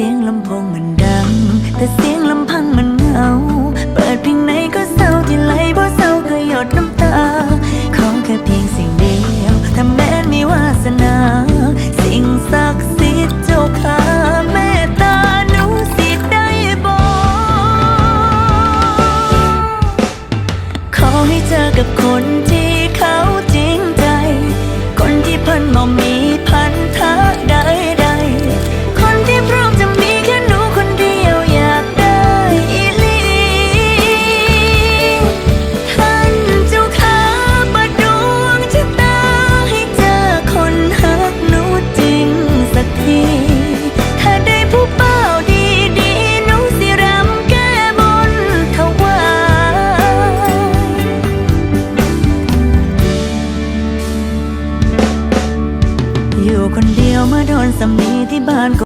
เสียงลำโพงมันดัง แต่เสียงลำพังมันเงา เปิดเพลงไหนก็เศร้าที่ไหลบ่เศร้าก็หยดน้ำตา ของแค่เพียงสิ่งเดียวถ้าแม้นมีวาสนา สิ่งศักดิ์สิทธิ์เจ้าค่ะแม่ตาหนูสิได้บอก ขอให้เจอกับคนที่เขา ยวมาโดนสำนีที่บ้าน